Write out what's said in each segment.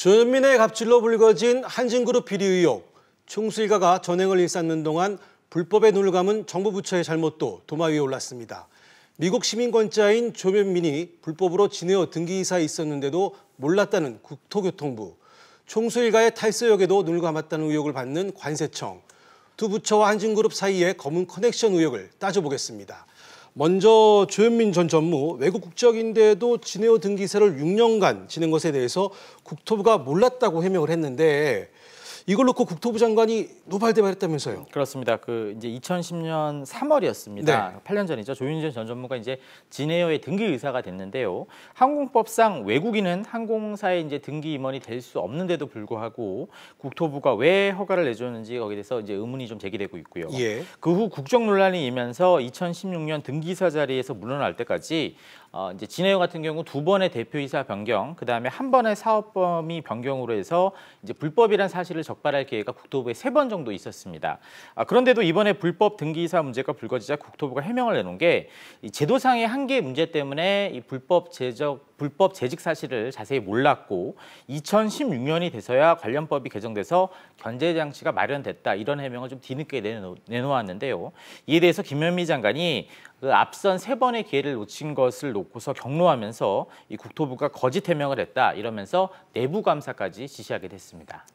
조현민의 갑질로 불거진 한진그룹 비리 의혹. 총수 일가가 전횡을 일삼는 동안 불법에 눈을 감은 정부 부처의 잘못도 도마 위에 올랐습니다. 미국 시민권자인 조현민이 불법으로 진에어 등기이사에 있었는데도 몰랐다는 국토교통부. 총수 일가의 탈세역에도 눈을 감았다는 의혹을 받는 관세청. 두 부처와 한진그룹 사이의 검은 커넥션 의혹을 따져보겠습니다. 먼저 조현민 전 전무 외국 국적인데도 진에어 등기세를 6년간 지낸 것에 대해서 국토부가 몰랐다고 해명을 했는데 이걸 놓고 국토부 장관이 노발대발했다면서요? 그렇습니다. 그 이제 2010년 3월이었습니다. 네. 8년 전이죠. 조윤진 전 전무가 이제 진에어의 등기 의사가 됐는데요. 항공법상 외국인은 항공사의 이제 등기 임원이 될 수 없는데도 불구하고 국토부가 왜 허가를 내줬는지 거기에 대해서 이제 의문이 좀 제기되고 있고요. 예. 그후 국정 논란이 일면서 2016년 등기사 자리에서 물러날 때까지 어, 이제 진해요 같은 경우 두 번의 대표이사 변경, 그 다음에 한 번의 사업 범위 변경으로 해서 이제 불법이란 사실을 적발할 기회가 국토부에 세 번 정도 있었습니다. 아, 그런데도 이번에 불법 등기이사 문제가 불거지자 국토부가 해명을 내놓은 게이 제도상의 한계 문제 때문에 이 불법 제적 불법 재직 사실을 자세히 몰랐고 2016년이 돼서야 관련법이 개정돼서 견제 장치가 마련됐다 이런 해명을 좀 뒤늦게 내놓, 내놓았는데요. 이에 대해서 김현미 장관이 그 앞선 세 번의 기회를 놓친 것을 놓고서 경로하면서 이 국토부가 거짓 해명을 했다 이러면서 내부 감사까지 지시하게 됐습니다.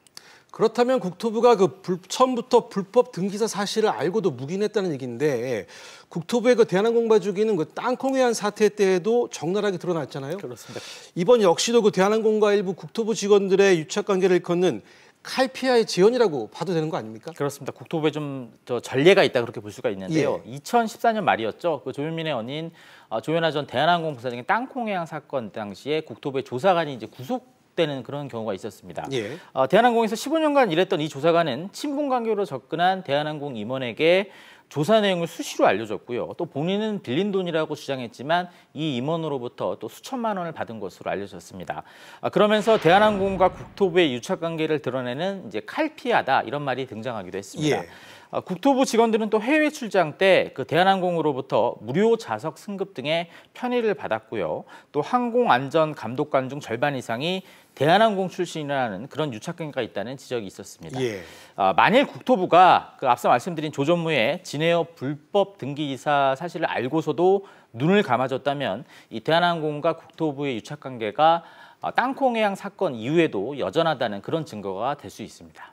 그렇다면 국토부가 그 불, 처음부터 불법 등기사 사실을 알고도 묵인했다는 얘기인데 국토부의 그 대한항공 봐주기는 그 땅콩회한 사태 때에도 적나라하게 드러났잖아요. 그렇습니다. 이번 역시도 그 대한항공과 일부 국토부 직원들의 유착 관계를 걷는 칼피아의 지원이라고 봐도 되는 거 아닙니까? 그렇습니다. 국토부에 좀 저 전례가 있다 그렇게 볼 수가 있는데요. 예. 2014년 말이었죠. 그 조현민의 언인 어, 조현아 전 대한항공 부사장의 땅콩해양 사건 당시에 국토부의 조사관이 이제 구속 되는 그런 경우가 있었습니다. 예. 어, 대한항공에서 15년간 일했던 이 조사관은 친분 관계로 접근한 대한항공 임원에게 조사 내용을 수시로 알려줬고요. 또 본인은 빌린 돈이라고 주장했지만 이 임원으로부터 또 수천만 원을 받은 것으로 알려졌습니다. 아, 그러면서 대한항공과 국토부의 유착 관계를 드러내는 이제 칼피하다 이런 말이 등장하기도 했습니다. 예. 아, 국토부 직원들은 또 해외 출장 때 그 대한항공으로부터 무료 좌석 승급 등의 편의를 받았고요. 또 항공안전감독관 중 절반 이상이 대한항공 출신이라는 그런 유착관계가 있다는 지적이 있었습니다. 예. 아, 만일 국토부가 그 앞서 말씀드린 조전무의 진에어 불법 등기이사 사실을 알고서도 눈을 감아줬다면 이 대한항공과 국토부의 유착관계가 아, 땅콩해양 사건 이후에도 여전하다는 그런 증거가 될 수 있습니다.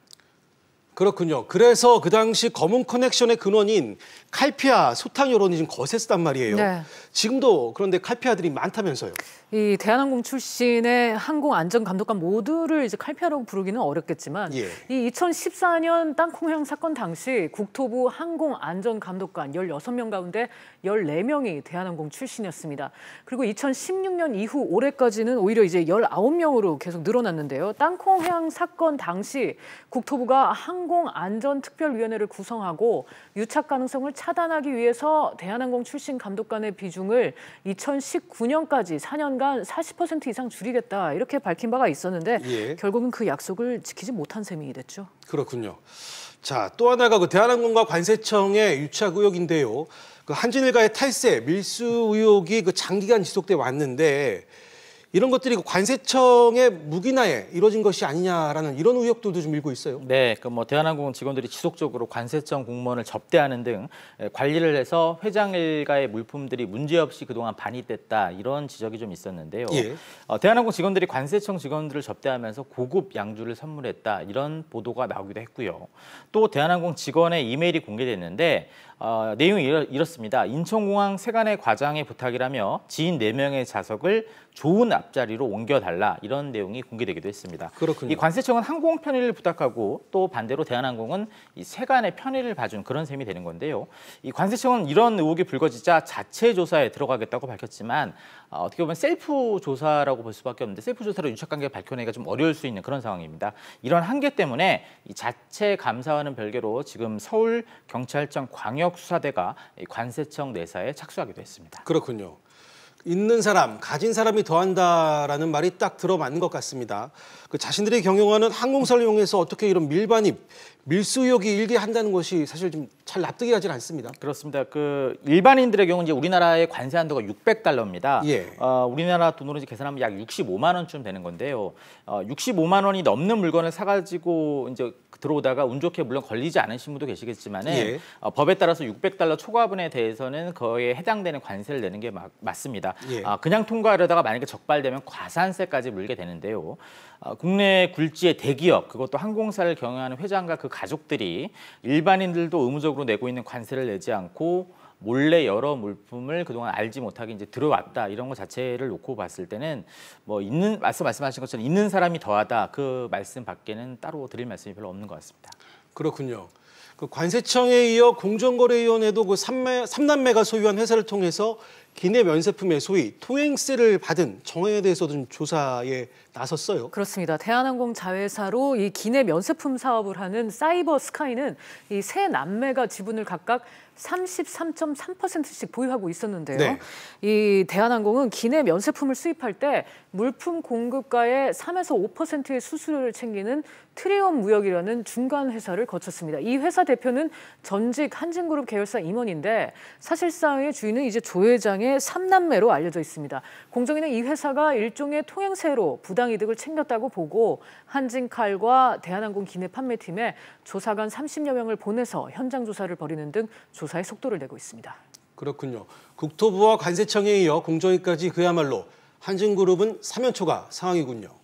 그렇군요. 그래서 그 당시 검은 커넥션의 근원인 칼피아 소탕 여론이 좀 거셌단 말이에요. 네. 지금도 그런데 칼피아들이 많다면서요. 이 대한항공 출신의 항공 안전 감독관 모두를 이제 칼피아라고 부르기는 어렵겠지만 예. 이 2014년 땅콩형 사건 당시 국토부 항공 안전 감독관 16명 가운데 14명이 대한항공 출신이었습니다. 그리고 2016년 이후 올해까지는 오히려 이제 19명으로 계속 늘어났는데요. 땅콩형 사건 당시 국토부가 항공 안전특별위원회를 구성하고 유착 가능성을 차단하기 위해서 대한항공 출신 감독관의 비중을 2019년까지 4년간 조만간 40% 이상 줄이겠다 이렇게 밝힌 바가 있었는데 예. 결국은 그 약속을 지키지 못한 셈이 됐죠. 그렇군요. 자, 또 하나가 그 대한항공과 관세청의 유착 의혹인데요. 그 한진일가의 탈세, 밀수 의혹이 그 장기간 지속돼 왔는데 이런 것들이 그 관세청의 무기나에 이루어진 것이 아니냐라는 이런 의혹들도 좀 일고 있어요. 네, 그 뭐 대한항공 직원들이 지속적으로 관세청 공무원을 접대하는 등 관리를 해서 회장 일가의 물품들이 문제없이 그동안 반입됐다 이런 지적이 좀 있었는데요. 예. 어, 대한항공 직원들이 관세청 직원들을 접대하면서 고급 양주를 선물했다 이런 보도가 나오기도 했고요. 또 대한항공 직원의 이메일이 공개됐는데 어, 내용이 이렇, 습니다 인천공항 세간의 과장의 부탁이라며 지인 네명의 좌석을 좋은 앞자리로 옮겨달라 이런 내용이 공개되기도 했습니다. 그렇군요. 이 관세청은 항공 편의를 부탁하고 또 반대로 대한항공은 이 세간의 편의를 봐준 그런 셈이 되는 건데요. 이 관세청은 이런 의혹이 불거지자 자체 조사에 들어가겠다고 밝혔지만 어, 어떻게 보면 셀프 조사라고 볼 수밖에 없는데 셀프 조사로 유착관계 밝혀내기가 좀 어려울 수 있는 그런 상황입니다. 이런 한계 때문에 이 자체 감사와는 별개로 지금 서울 경찰청 광역수사대가 관세청 내사에 착수하기도 했습니다. 그렇군요. 있는 사람, 가진 사람이 더한다라는 말이 딱 들어맞는 것 같습니다. 그 자신들이 경영하는 항공사를 이용해서 어떻게 이런 밀반입, 밀수 의혹이 일개한다는 것이 사실 좀 잘 납득이 가지 않습니다. 그렇습니다. 그 일반인들의 경우 이제 우리나라의 관세 한도가 600달러입니다. 예. 어, 우리나라 돈으로 이제 계산하면 약 65만 원쯤 되는 건데요. 어, 65만 원이 넘는 물건을 사가지고 이제 들어오다가 운 좋게 물론 걸리지 않으신 분도 계시겠지만은 예. 어, 법에 따라서 600달러 초과분에 대해서는 거에 해당되는 관세를 내는 게 막, 맞습니다. 예. 아, 그냥 통과하려다가 만약에 적발되면 과산세까지 물게 되는데요. 어, 국내 굴지의 대기업 그것도 항공사를 경영하는 회장과 그 가족들이 일반인들도 의무적으로 내고 있는 관세를 내지 않고 몰래 여러 물품을 그동안 알지 못하게 이제 들어왔다 이런 것 자체를 놓고 봤을 때는 뭐 있는 말씀 말씀하신 것처럼 있는 사람이 더하다 그 말씀 밖에는 따로 드릴 말씀이 별로 없는 것 같습니다. 그렇군요. 그 관세청에 이어 공정거래위원회도 그 삼매, 삼남매가 소유한 회사를 통해서 기내 면세품의 소위 통행세를 받은 정황에 대해서도 좀 조사에 나섰어요. 그렇습니다. 대한항공 자회사로 이 기내 면세품 사업을 하는 사이버 스카이는 이 세 남매가 지분을 각각 33.3%씩 보유하고 있었는데요. 네. 이 대한항공은 기내 면세품을 수입할 때 물품 공급가의 3에서 5%의 수수료를 챙기는 트리온 무역이라는 중간 회사를 거쳤습니다. 이 회사 대표는 전직 한진그룹 계열사 임원인데 사실상의 주인은 이제 조 회장 의 삼남매로 알려져 있습니다. 공정위는 이 회사가 일종의 통행세로 부당이득을 챙겼다고 보고 한진칼과 대한항공 기내 판매팀에 조사관 30여 명을 보내서 현장 조사를 벌이는 등 조사에 속도를 내고 있습니다. 그렇군요. 국토부와 관세청에 이어 공정위까지 그야말로 한진그룹은 사면초가 상황이군요.